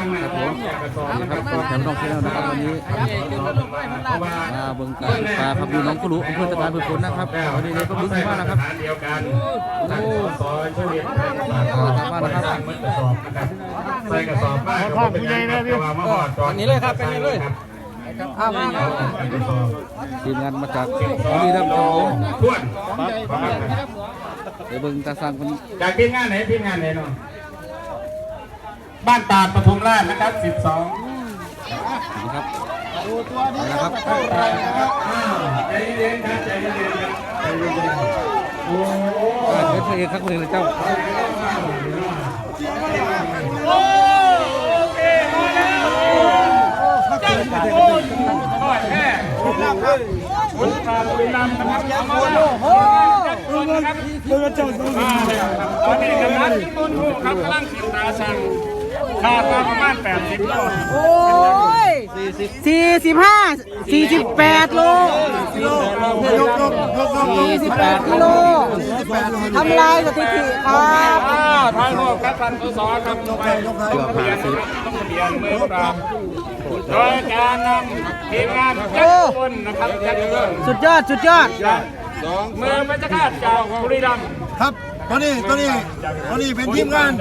ครับผมนี่นะครับก็แถมน้องเชนนะครับวันนี้มาเบิ่งการปลาครับอยู่หน้องกุลุอำเภอตะการเพื่อผลนะครับวันนี้เนี่ยก็บึ้งมานะครับเดียวกันโอ้ซอยช่วยเรียนขอบคุณมากนะครับสร้างมัดกระสอบนะครับใส่กระสอบบ้านก็เป็นยังไงแต่ว่ามาหอดก่อนอันนี้เลยครับเป็นนี้เลยข้ามาทีมงานมาจากบุรีรัมย์ครับผมทวนเดี๋ยวเบิ่งตาสร้างคนจากทีมงานไหนทีมงานไหนเนาะ บ้านตาดปทุมราชนะครับ 12นี่ครับนี่นะครับใจเย็นๆครับใจเย็นๆครับใจเย็นๆโอ้โหเออเป็นพระเอกครับมือเลยเจ้าคุณตาบุรีรัมย์นะครับตอนนี้กำลังต้นทุกครับกำลังสินตาสั่ง คาดว่าประมาณ80โลโอ้ยสี่สิบห้าสี่สิบแปดโลสี่สิบแปดกิโลทำลายสถิติครับอ่าทางโลกครับท่านสสครับไปต้องทะเบียนต้องทะเบียนมือปราบโดยการนำทีมงานจักรพลนะครับจักรพลสุดยอดสุดยอดมือพระเจ้าข้าจากบุรีรัมย์ครับ ตอนนี้ตอนนี้ตอนนี้เป็นทีมงาน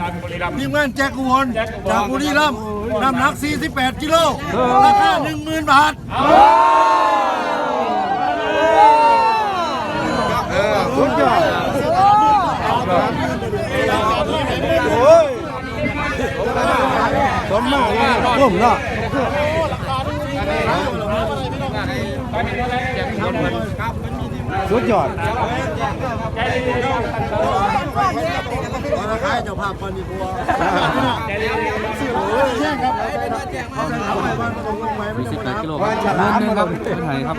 ทีมงานแจ็คกุวอนจากบุรีรัมย์น้ำหนัก 48 กิโลราคา10,000 บาทราคากเจ้าภาพปานิบั สุดย่งครับเขาจะเอาไปบ้านตรงลงไปไม่ต้อง48กิโลครับเงินหนึงครับไม่ไหนครับ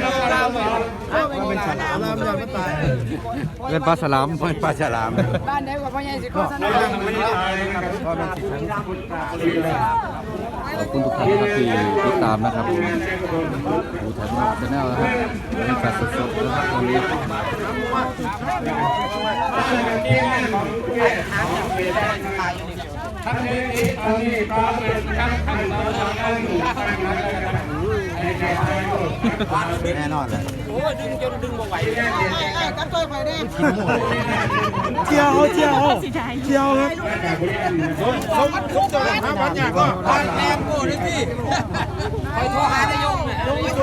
เป็นฉลามแล้วมันตายเงินปลาสลามไม่ปลาฉลามบ้านไหนกว่าพ่อใหญ่สิโฆษณาขอบคุณทุกท่านนะครับที่ติดตามนะครับผมดูแถมชาแนลนะครับบรรยากาศสดๆนะครับวันนี้ท่านนี้ตอนนี้ก็เป็นครับท่านเราตั้งทั้งนะครับในการใช้ แน่นอนเลยกันตัวไฟแดงเจียวเจียวเจียวครับสมสมตัวห้าพันอย่างก็แรงโก้ด้วยสิไปโทรหานายก